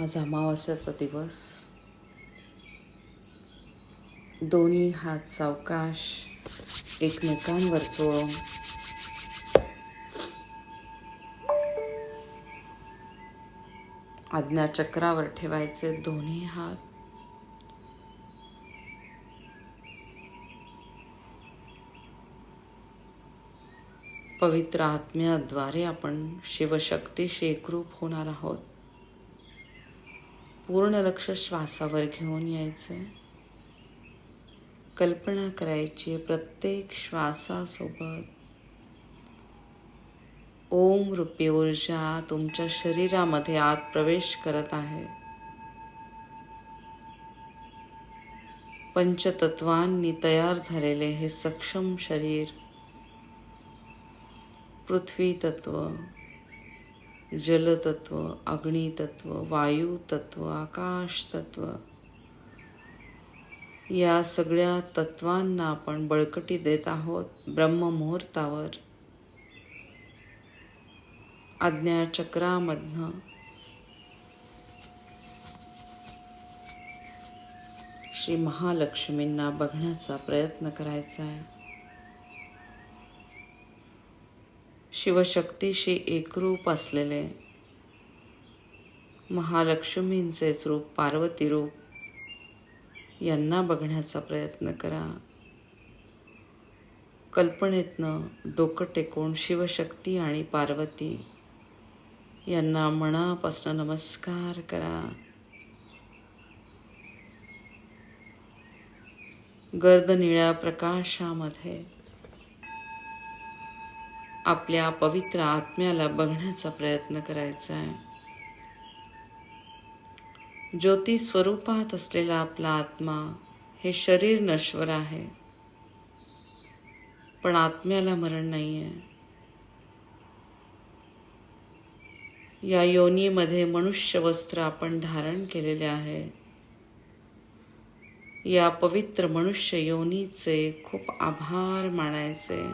आज अमावास्याचा दिवस. दोन्ही हात सावकाश एकमेकांवर चोळून आज्ञाचक्रावर ठेवायचे दोन्ही हात. पवित्र आत्म्याद्वारे आपण शिवशक्तीशी एकरूप होणार आहोत. पूर्ण लक्ष श्वासावर घेऊन यायचं. कल्पना करायची प्रत्येक श्वासासोबत. ओम रूपी ऊर्जा तुमच्या शरीरामध्ये आत प्रवेश करत आहे. पंचतत्वांनी तयार झालेले हे सक्षम शरीर पृथ्वी तत्व जलतत्व अग्नितत्व वायू आकाशतत्व. आकाश या सगळ्या तत्वांना आपण बळकटी देत आहोत ब्रह्ममुहूर्तावर. आज्ञाचक्रामधनं. श्री महालक्ष्मींना बघण्याचा प्रयत्न करायचा आहे. शिवशक्तीशी एकरूप असलेले महालक्ष्मींचेच रूप पार्वती रूप यांना बघण्याचा प्रयत्न करा. कल्पनेतनं डोकं टेकून शिवशक्ती आणि पार्वती यांना मनापासून नमस्कार करा. गर्द निळ्या प्रकाशामध्ये आपल्या पवित्र आत्म्याला बघण्याचा प्रयत्न करायचा आहे. ज्योती स्वरूपात असलेला आपला आत्मा हे शरीर नश्वर आहे. पण आत्म्याला मरण नाही आहे या योनीमध्ये मनुष्य वस्त्र आपण धारण केलेले आहे. या पवित्र मनुष्य योनीचे खूप आभार मानायचे.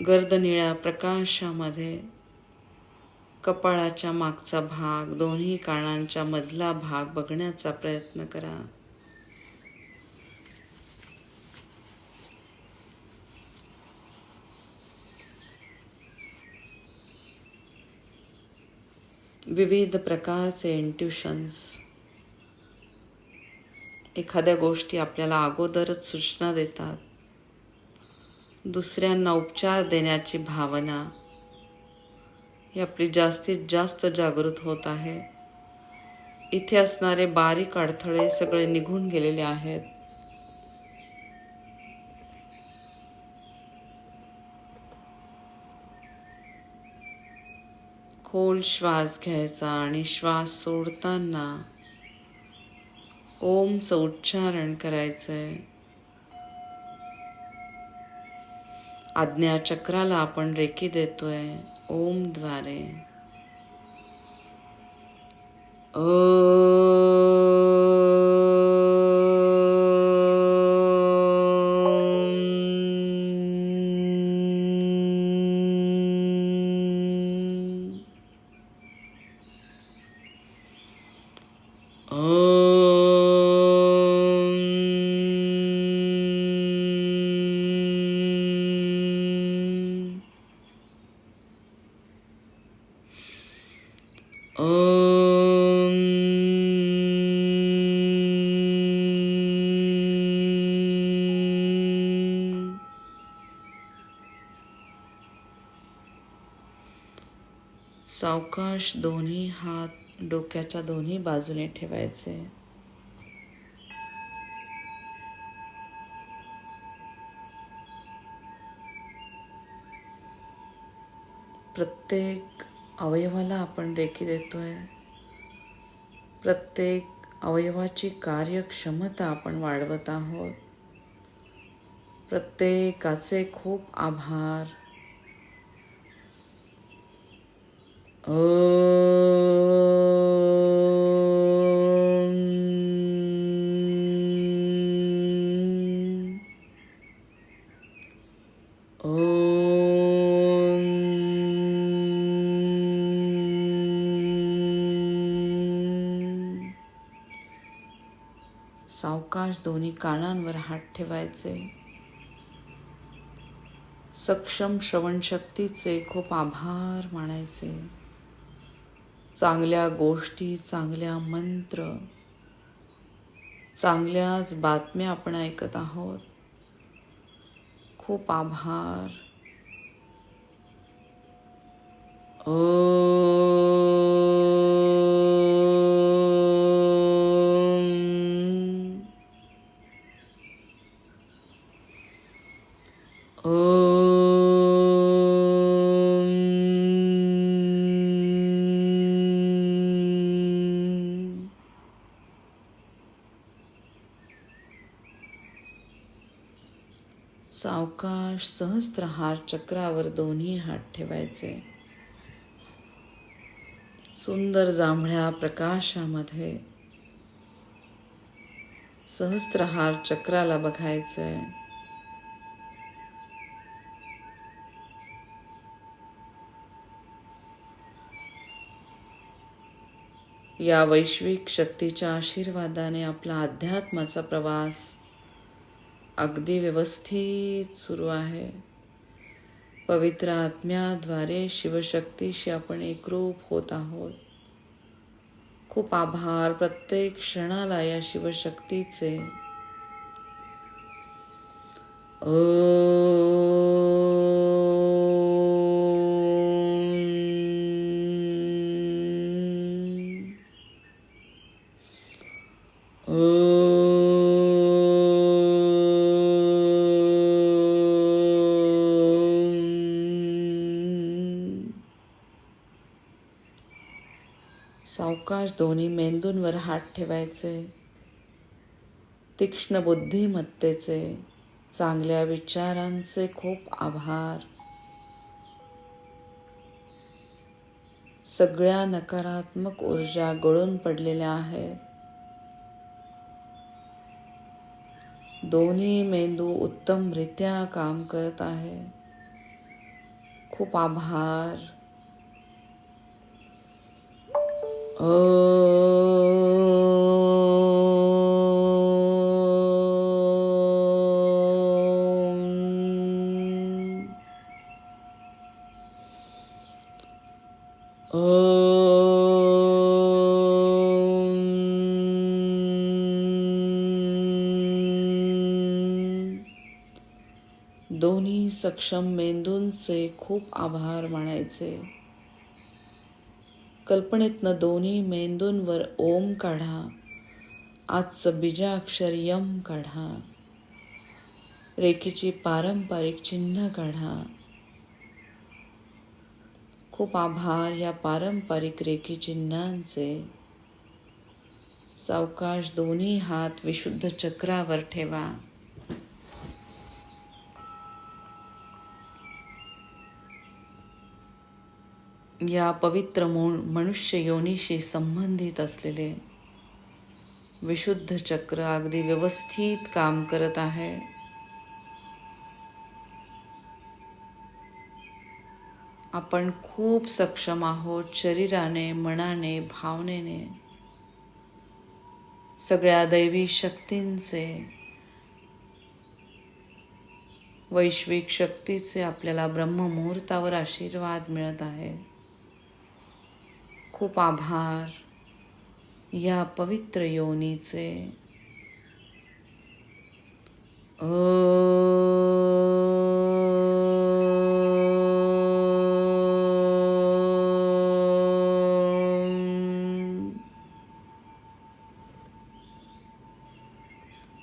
गर्द निळ्या प्रकाशामध्ये कपाळाच्या मागचा भाग दोन्ही कानांच्या मधला भाग बघण्याचा प्रयत्न करा. विविध प्रकारचे इंट्युशन्स एखाद्या गोष्टी आपल्याला अगोदरच सूचना देतात. दुसऱ्यांना उपचार देण्याची भावना ही आपली जास्तीत जास्त जागृत होत आहे. इथे असणारे बारीक अडथळे सगळे निघून गेलेले आहेत. खोल श्वास घ्यायचा आणि श्वास सोडताना ओमचं उच्चारण करायचं आहे आज्ञाचक्राला आपण रेखी देतोय. ओमद्वारे ओ. सावकाश दोन्ही हात डोक्याच्या दोन्ही बाजूने ठेवायचे. प्रत्येक अवयवाला आपण रेखी देतोय. प्रत्येक अवयवाची कार्यक्षमता आपण वाढवत आहोत. प्रत्येकाचे खूप आभार. सावकाश दोन्ही कानांवर हात ठेवायचे. सक्षम श्रवणशक्तीचे खूप आभार मानायचे. चांगल्या गोष्टी चांगल्या मंत्र चांगल्याच बातम्या आपण ऐकत आहोत खूप आभार ओम. सावकाश सहस्त्रहार चक्रावर दोन्ही हात ठेवायचे. सुंदर जांभळ्या प्रकाशामध्ये सहस्त्रहार चक्राला बघायचंय. या वैश्विक शक्तीच्या आशीर्वादाने आपला अध्यात्माचा प्रवास अगदी व्यवस्थित सुरू आहे पवित्र आत्म्याद्वारे शिवशक्तीशी आपण एकरूप होत आहोत खूप आभार प्रत्येक क्षणाला या शिवशक्तीचे ओम. अवकाश दोन्ही मेंदूंवर हात ठेवायचे. तीक्ष्ण बुद्धिमत्तेचे चांगल्या विचारांचे खूप आभार. सगळ्या नकारात्मक ऊर्जा गळून पडलेल्या आहेत. दोन्ही मेंदू उत्तमरित्या काम करत आहे खूप आभार ओम. ओम. दोन्ही सक्षम मेंदूंचे खूप आभार मानायचे कल्पनेतनं दोन्ही मेंदूंवर ओम काढा. आजचं बीजाक्षर यम काढा. रेखीची पारंपरिक चिन्ह काढा. खूप आभार या पारंपरिक रेखी चिन्हांचे. सावकाश दोन्ही हात विशुद्ध चक्रावर ठेवा. या पवित्र मूळ मनुष्य योनीशी संबंधित असलेले विशुद्ध चक्र अगदी व्यवस्थित काम करत आहे. आपण खूप सक्षम आहोत शरीराने मनाने भावनेने. सगळ्या दैवी शक्तींचे वैश्विक शक्तीचे आपल्याला ब्रह्ममुहूर्तावर आशीर्वाद मिळत आहे. खूप आभार या पवित्र योनीचे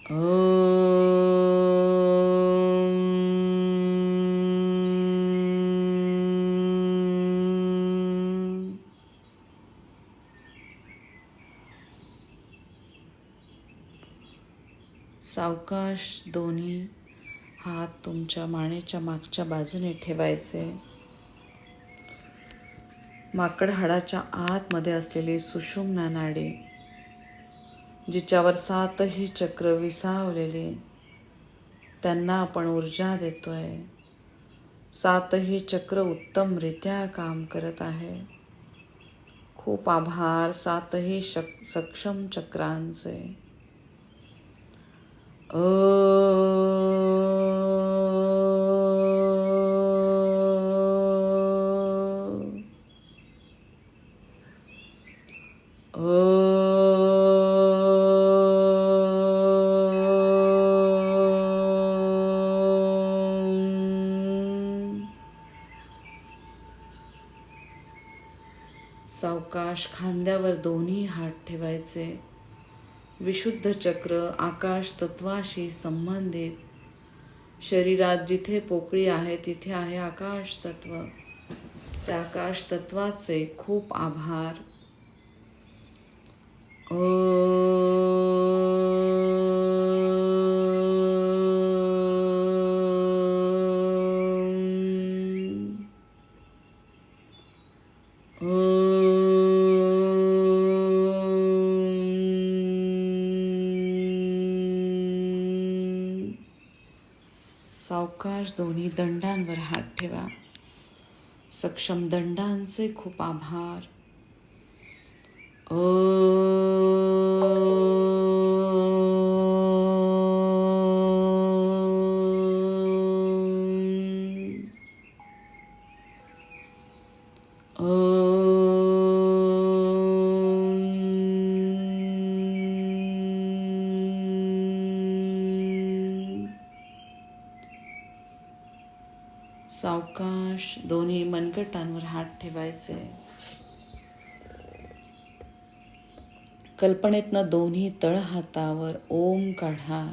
ओम. सावकाश दोन्ही हात तुमच्या मानेच्या मागच्या बाजूने ठेवायचे. माकड हाडाच्या आतमध्ये असलेली सुषुम्ना नाडी जिच्यावर सातही चक्र विसावलेली त्यांना आपण ऊर्जा देतोय. सातही चक्र उत्तमरित्या काम करत आहे. खूप आभार सातही शक सक्षम चक्रांचे. सावकाश खांद्यावर दोन्ही हात ठेवायचे. विशुद्ध चक्र आकाश तत्वाशी संबंधित. शरीरात जिथे पोकळी आहे तिथे आहे आकाश तत्व. त्या आकाश तत्वाचे खूप आभार. ओ दोन्ही दंडांवर हात ठेवा. सक्षम दंडांचे खूप आभार. ओ सावकाश दोन्ही मनगटांवर हात ठेवायचे. कल्पनेतनं दोन्ही तळ हातावर ओम काढा.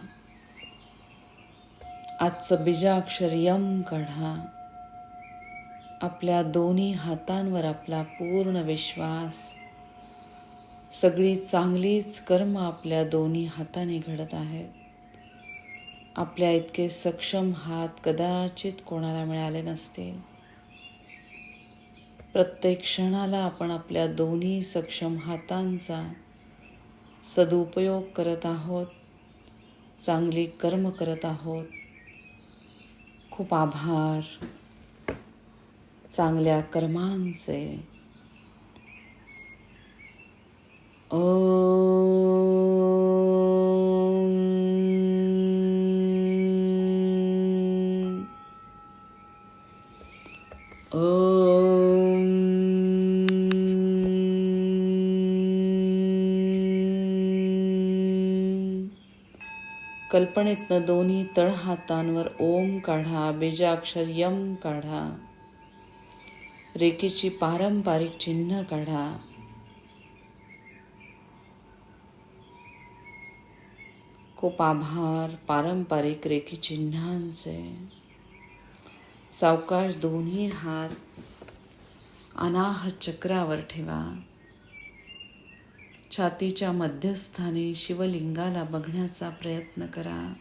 आजचं बीजाक्षर यम काढा. आपल्या दोन्ही हातांवर आपला पूर्ण विश्वास. सगळी चांगलीच कर्म आपल्या दोन्ही हाताने घडत आहेत. आपल्या इतके सक्षम हात कदाचित कोणाला मिळाले नसतील. प्रत्येक क्षणाला आपण आपल्या दोन्ही सक्षम हातांचा सदुपयोग करत आहोत चांगली कर्म करत आहोत. खूप आभार. चांगल्या कर्मांचे. ओम. कल्पनेतनं दोन्ही तळहातांवर ओम काढा बीजाक्षर यम काढा. रेखेची पारंपरिक चिन्ह काढा. कोपाभार आभार पारंपरिक रेखी चिन्हांचे. सावकाश दोन्ही हात अनाहत चक्रावर ठेवा. छातीच्या मध्यस्थानी शिवलिंगाला बघण्याचा प्रयत्न करा.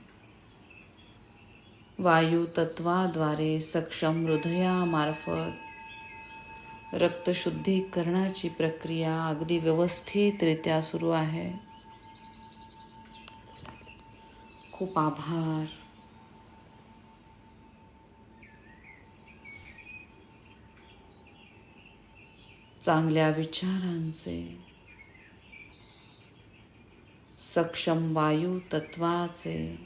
वायू तत्वाद्वारे सक्षम हृदयामार्फत रक्तशुद्धीकरणाची प्रक्रिया अगदी व्यवस्थितरित्या सुरू आहे. खूप आभार. चांगल्या विचारांचे सक्षम वायू तत्वाचे.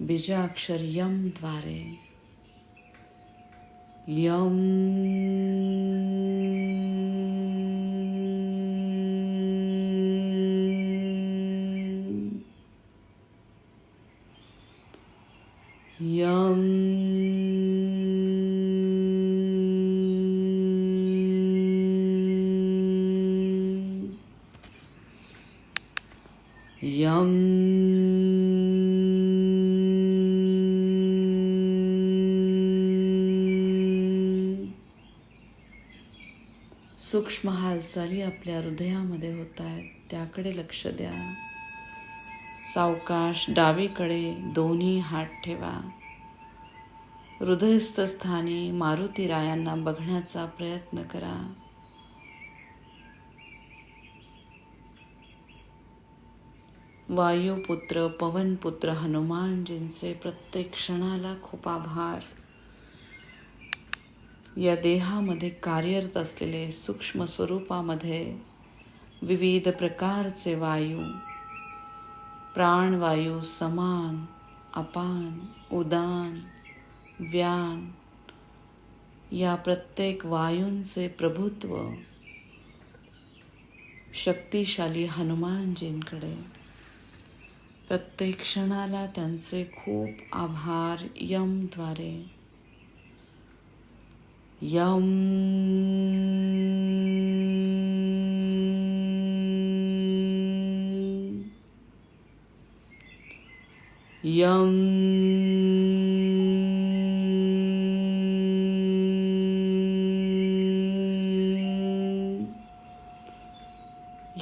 बीजाक्षर यमद्वारे. यम यम सूक्ष्म हालचाली आपल्या हृदयामध्ये होत आहेत. त्याकडे लक्ष द्या. सावकाश डावीकडे दोन्ही हात ठेवा. हृदयस्थ स्थानी मारुती रायांना बघण्याचा प्रयत्न करा. वायुपुत्र पवनपुत्र हनुमानजींचे प्रत्येक क्षणाला खूप आभार. या देहामध्ये कार्यरत असलेले सूक्ष्म स्वरूपामध्ये विविध प्रकारचे वायू प्राणवायू समान अपान उदान व्यान या प्रत्येक वायूंचे प्रभुत्व शक्तिशाली हनुमानजींकडे. प्रत्येक क्षणाला त्यांचे खूप आभार यमद्वारे. यम यम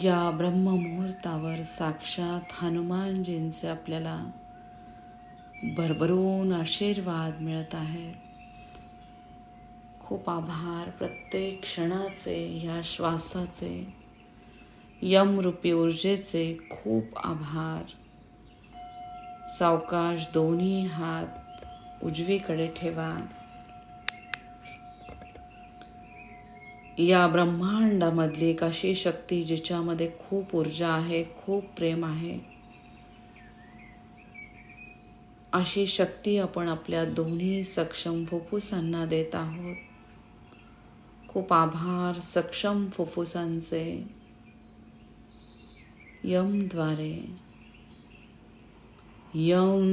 या ब्रह्ममुहूर्तावर साक्षात हनुमानजींचे आपल्याला भरभरून आशीर्वाद मिळत आहेत. खूप आभार. प्रत्येक क्षणाचे ह्या श्वासाचे यमरूपी ऊर्जेचे खूप आभार. सावकाश दोन्ही हात उजवीकडे ठेवा. या ब्रह्मांडामधली एक अशी शक्ती जिच्यामध्ये खूप ऊर्जा आहे खूप प्रेम आहे. अशी शक्ती आपण आपल्या दोन्ही सक्षम फुफ्फुसांना देत आहोत. खूप आभार सक्षम फुफ्फुसांचे यमद्वारे यम।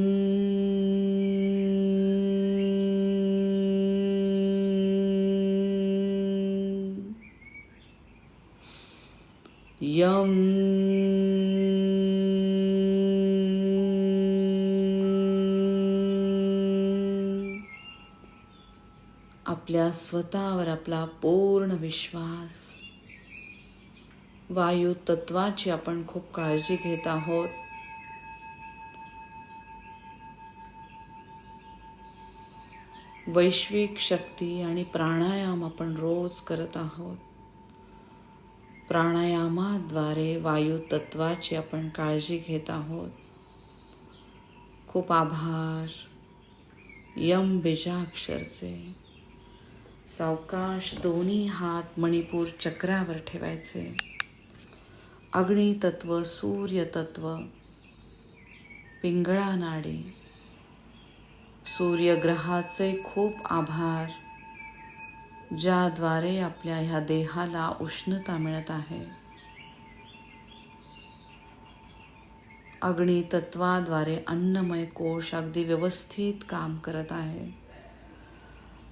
यम। आपल्या स्वतःवर आपला पूर्ण विश्वास. वायू तत्वाची आपण खूप काळजी घेत आहोत. वैश्विक शक्ती आणि प्राणायाम आपण रोज करत आहोत. प्राणायामाद्वारे वायू तत्वाची आपण काळजी घेत आहोत. खूप आभार. यम बीजाक्षरचे. सावकाश दोन्ही हात मणिपूर चक्रावर ठेवायचे. अग्नितत्व सूर्यतत्व पिंगळा नाडी. सूर्यग्रहाचे खूप आभार ज्याद्वारे आपल्या ह्या देहाला उष्णता मिळत आहे. अग्नितत्वाद्वारे अन्नमय कोश अगदी व्यवस्थित काम करत आहे.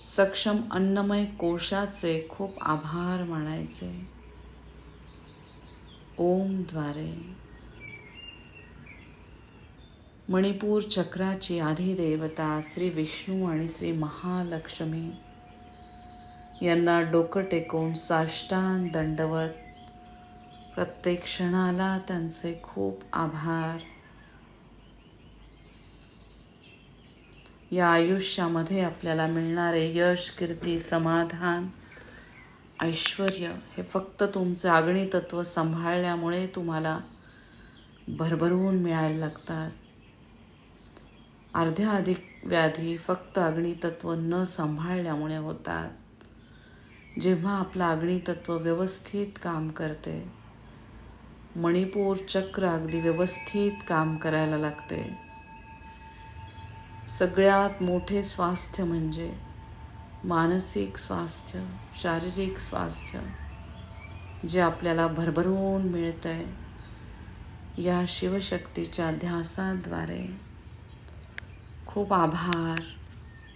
सक्षम अन्नमय कोशाचे खूप आभार मानायचे. ओमद्वारे मणिपूर चक्राची आधिदेवता श्री विष्णू आणि श्री महालक्ष्मी यांना डोकं टेकून साष्टांग दंडवत प्रत्येक क्षणाला त्यांचे खूप आभार. या आयुष्यामध्ये आपल्याला मिळणारे यश कीर्ती समाधान ऐश्वर हे फक्त तुमचे अग्नितत्व सांभाळल्यामुळे तुम्हाला भरभरून मिळायला लागतात. अर्ध्या अधिक व्याधी फक्त अग्नितत्व न सांभाळल्यामुळे होतात. जेव्हा आपलं अग्नितत्व व्यवस्थित काम करते मणिपूर चक्र अगदी व्यवस्थित काम करायला लागते. सगळ्यात मोठे स्वास्थ्य म्हणजे मानसिक स्वास्थ्य शारीरिक स्वास्थ्य जे आपल्याला भरभरून मिळतं आहे या शिवशक्तीच्या ध्यासाद्वारे. खूप आभार.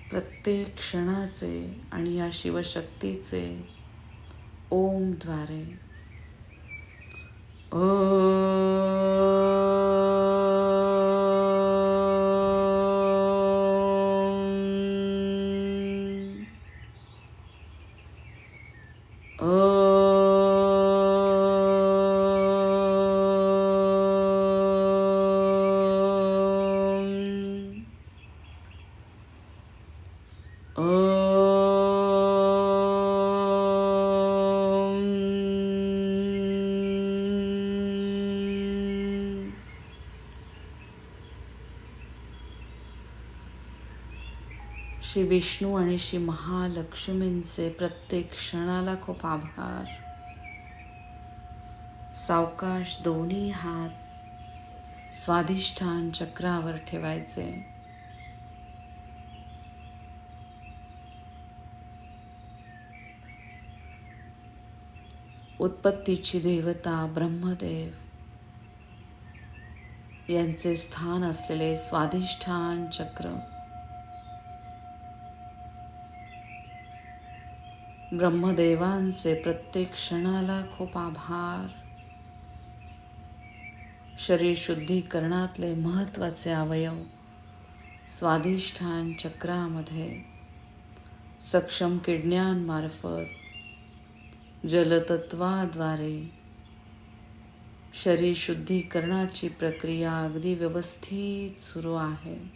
प्रत्येक क्षणाचे आणि या शिवशक्तीचे ओमद्वारे श्री विष्णू आणि श्री महालक्ष्मींचे प्रत्येक क्षणाला खूप आभार. सावकाश दोन्ही हात स्वाधिष्ठान चक्रावर ठेवायचे. उत्पत्तीची देवता ब्रह्मदेव यांचे स्थान असलेले स्वाधिष्ठान चक्र ब्रह्मदेवांचे प्रत्येक क्षणाला खूप आभार. शरीर शुद्धीकरणातले महत्त्वाचे अवयव स्वाधिष्ठान चक्रामध्ये सक्षम किडण्यांमार्फत जलतत्वाद्वारे शरीर शुद्धीकरणाची प्रक्रिया अगदी व्यवस्थित सुरू आहे.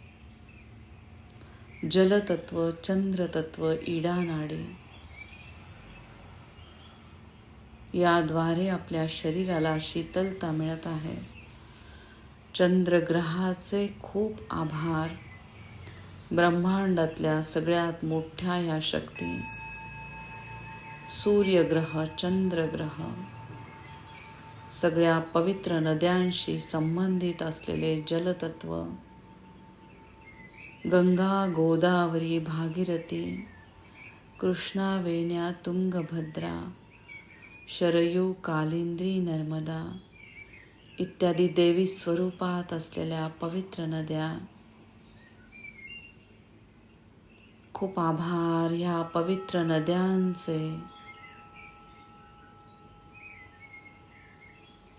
जलतत्व चंद्रतत्व इडा नाडी याद्वारे आपल्या शरीराला शीतलता मिळत आहे. चंद्रग्रहाचे खूप आभार. ब्रह्मांडातल्या सगळ्यात मोठ्या ह्या शक्ती. सूर्यग्रह चंद्रग्रह. सगळ्या पवित्र नद्यांशी संबंधित असलेले जलतत्व. गंगा गोदावरी भागीरथी कृष्णा वेण्या तुंगभद्रा. शरयू कालिंद्री नर्मदा इत्यादी देवी स्वरूपात असलेल्या पवित्र नद्या. खूप आभार ह्या पवित्र नद्यांचे.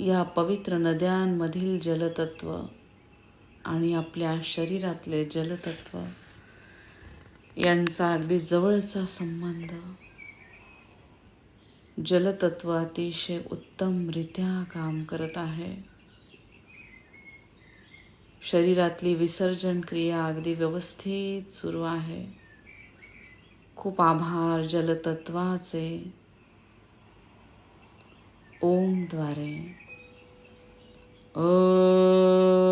या पवित्र नद्यांमधील जलतत्व आणि आपल्या शरीरातले जलतत्व यांचा अगदी जवळचा संबंध जलतत्व अतिशय उत्तम उत्तमरित्या काम करत आहे शरीरातली विसर्जन क्रिया अगदी व्यवस्थित सुरू आहे. खूप आभार जलतत्वाचे. ओमद्वारे ओम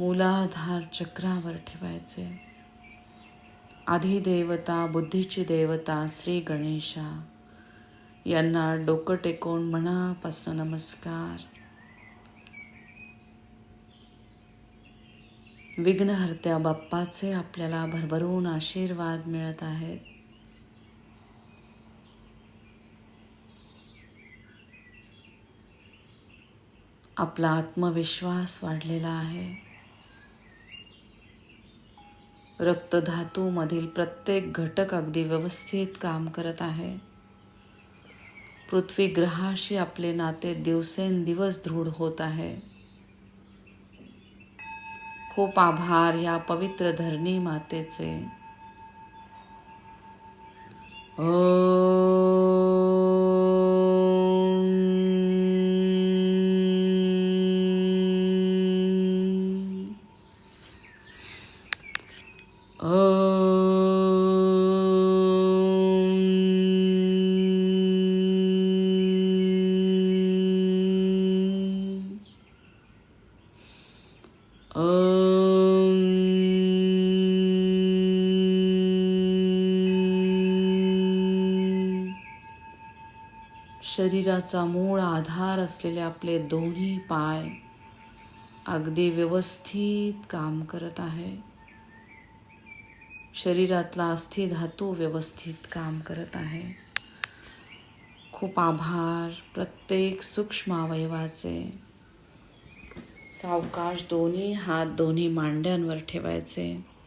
मूलाधार चक्रावर ठेवायचे. देवता बुद्धीची देवता श्री गणेशा यांना डोकं टेकवून मनापासून नमस्कार. विघ्नहर्त्या बाप्पाचे आपल्याला भरभरून आशीर्वाद मिळत आहेत. आपला आत्मविश्वास वाढलेला आहे. रक्तधातूमधील प्रत्येक घटक अगदी व्यवस्थित काम करत आहे. पृथ्वी ग्रहाशी आपले नाते दिवसेंदिवस दृढ होत आहे. खूप आभार या पवित्र धरणी मातेचे. ओ शरीराचा मूळ आधार असलेले आपले दोन्ही पाय अगदी व्यवस्थित काम करत आहे. शरीरातला अस्थि धातू व्यवस्थित काम करत आहे. खूप आभार. प्रत्येक सूक्ष्म अवयवाचे सावकाश दोन्ही हात दोन्ही मांड्यांवर ठेवायचे.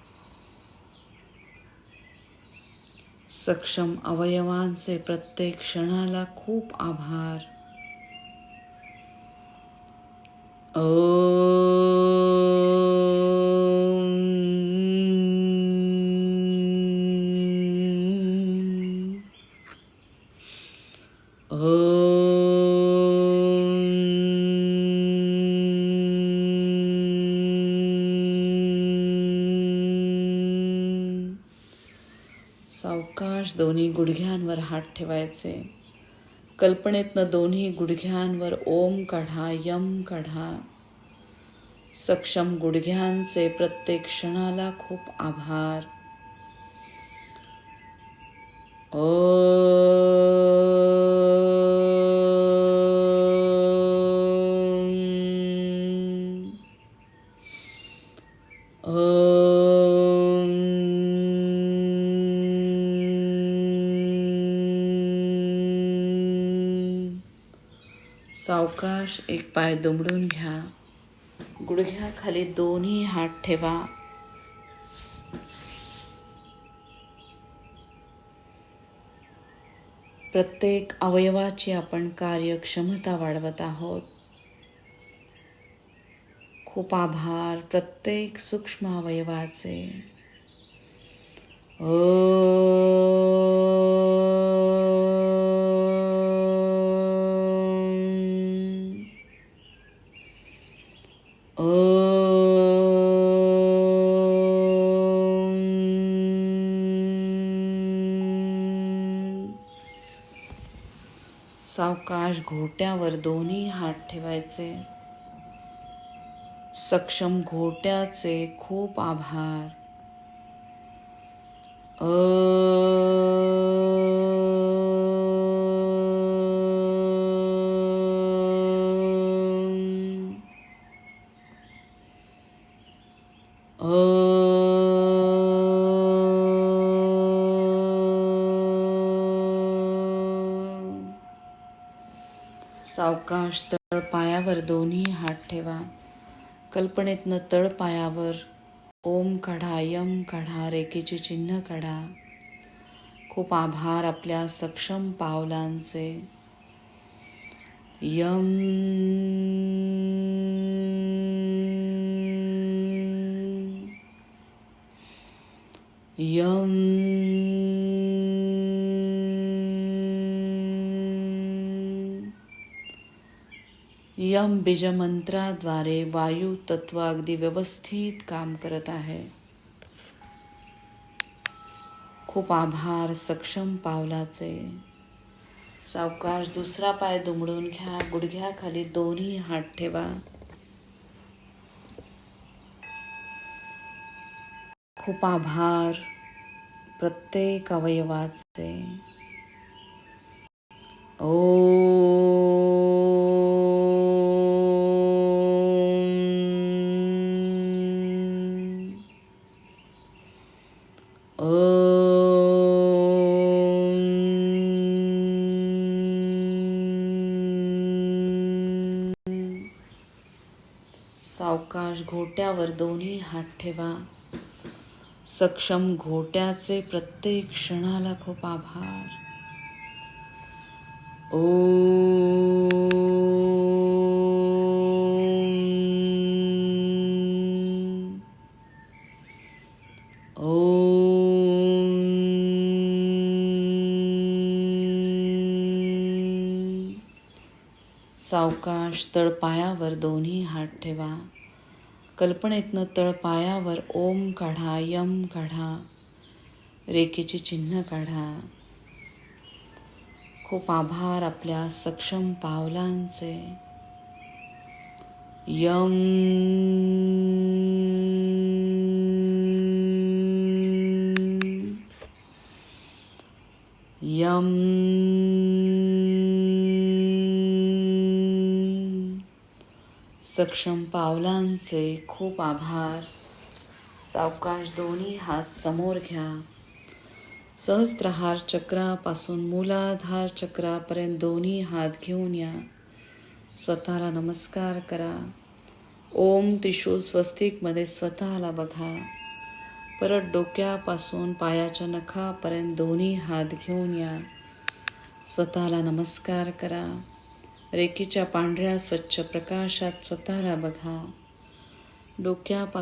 सक्षम अवयवांचे प्रत्येक क्षणाला खूप आभार ओम. सावकाश दोन्ही गुडघ्यांवर हात ठेवायचे कल्पनेतनं दोन्ही गुडघ्यांवर ओम काढा यम काढा सक्षम गुडघ्यांचे प्रत्येक क्षणाला खूप आभार ओम. सावकाश एक पाय दुमडून घ्या. गुडघ्याखाली दोन्ही हात ठेवा. प्रत्येक अवयवाची आपण कार्यक्षमता वाढवत आहोत. खूप आभार प्रत्येक सूक्ष्म अवयवाचे. ओ. सावकाश घोट्यावर दोन्ही हात ठेवायचे. सक्षम घोट्याचे खूप आभार. अ सावकाश तळ पायावर दोन्ही हात ठेवा. कल्पनेतनं तळ पायावर ओम काढा यम काढा रेखेचे चिन्ह काढा. खूप आभार आपल्या सक्षम पावलांचे. यम यम यम बीजमंत्राद्वारे वायू तत्व अगदी व्यवस्थित काम करत आहे. खूप आभार सक्षम पावलाचे. सावकाश दुसरा पाय दुमडून घ्या गुडघ्याखाली दोन्ही हात ठेवा. खूप आभार प्रत्येक अवयवाचे. ओ सावकाश घोट्यावर दोन्ही हात ठेवा. सक्षम घोट्याचे प्रत्येक क्षणाला खूप आभार. ओम. सावकाश तळपायावर दोन्ही हात ठेवा. कल्पनेतनं तळपायावर ओम काढा यम काढा रेखेचे चिन्ह काढा. खूप आभार आपल्या सक्षम पावलांचे. यम. यम. सक्षम पावलांचे खूप आभार. सावकाश दोन्ही हात समोर घ्या. सहस्त्रहार चक्रापासून मूलाधार चक्रापर्यंत दोन्ही हात घेऊन या. स्वतःला नमस्कार करा. ओम त्रिशूल स्वस्तिकमध्ये स्वतःला बघा. परत डोक्यापासून पायाच्या नखापर्यंत दोन्ही हात घेऊन या. स्वतःला नमस्कार करा. रेखीच्या पांढऱ्या स्वच्छ प्रकाशात स्वतःला बघा. डोक्यापासून